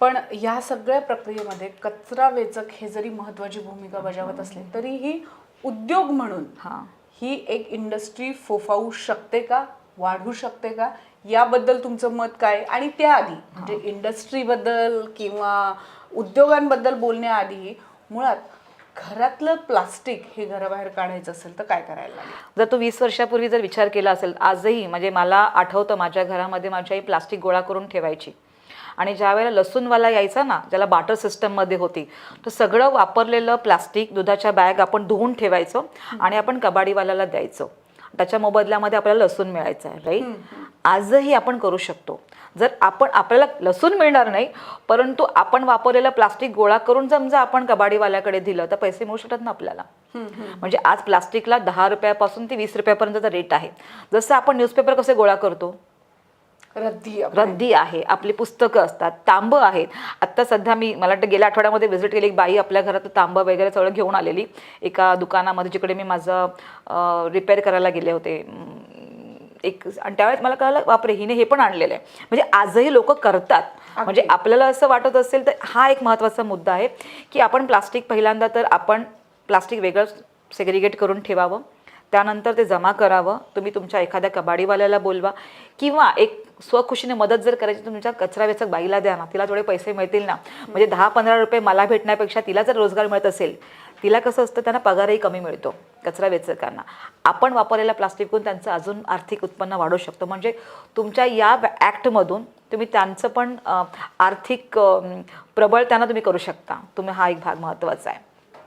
पण या सगळ्या प्रक्रियेमध्ये कचरा वेचक हे जरी महत्वाची भूमिका बजावत असले तरीही उद्योग म्हणून हां. ही एक इंडस्ट्री फोफावू शकते का? वाढू शकते का? याबद्दल तुमचं मत काय? आणि त्याआधी म्हणजे इंडस्ट्रीबद्दल किंवा उद्योगांबद्दल बोलण्याआधी मुळात घरातलं प्लास्टिक हे घराबाहेर काढायचं असेल तर काय करायला लागेल? जर तो वीस वर्षापूर्वी जर विचार केला असेल आजही म्हणजे मला आठवतं माझ्या घरामध्ये माझी आई प्लास्टिक गोळा करून ठेवायची. आणि ज्या वेळेला लसूणवाला यायचा ना ज्याला बाटर सिस्टममध्ये होती तर सगळं वापरलेलं प्लास्टिक दुधाच्या बॅग आपण धुवून ठेवायचो आणि आपण कबाडीवाल्याला द्यायचो. त्याच्या मोबदल्यामध्ये आपल्याला लसूण मिळायचं आहे राईट आजही आपण करू शकतो. जर आपण आपल्याला लसूण मिळणार नाही परंतु आपण वापरलेलं प्लास्टिक गोळा करून समजा आपण कबाडीवाल्याकडे दिलं तर पैसे मिळू शकतात ना आपल्याला? म्हणजे आज प्लास्टिकला दहा रुपयापासून ते वीस रुपयापर्यंतचा रेट आहे. जसं आपण न्यूजपेपर कसे गोळा करतो? रद्दी रद्दी आहे. आपली पुस्तकं असतात तांबं आहेत. आत्ता सध्या मी मला वाटतं गेल्या आठवड्यामध्ये व्हिजिट केली एक बाई आपल्या घरात तांबं वगैरे सगळं घेऊन आलेली. एका दुकानामध्ये जिकडे मी माझं रिपेअर करायला गेले होते. एक आणि त्यावेळेस मला कळलं बापरे हिने हे पण आणलेलं आहे. म्हणजे आजही लोक करतात. म्हणजे आपल्याला असं वाटत असेल तर हा एक महत्त्वाचा मुद्दा आहे की आपण प्लास्टिक पहिल्यांदा तर आपण प्लास्टिक वेगळं सेग्रिगेट करून ठेवावं. त्यानंतर ते जमा करावं. तुम्ही तुमच्या एखाद्या कबाडीवाल्याला बोलवा. किंवा एक स्वखुशीने मदत जर करायची तुमच्या कचरा वेचक बाईला द्या ना. तिला थोडे पैसे मिळतील ना. म्हणजे दहा पंधरा रुपये मला भेटण्यापेक्षा तिला जर रोजगार मिळत असेल तिला कसं असतं त्यांना पगारही कमी मिळतो कचरा वेचकांना आपण वापरलेला प्लास्टिकहून त्यांचं अजून आर्थिक उत्पन्न वाढू शकतो. म्हणजे तुमच्या या ॲक्टमधून तुम्ही त्यांचं पण आर्थिक प्रबळ त्यांना तुम्ही करू शकता. तुम्ही हा एक भाग महत्त्वाचा आहे.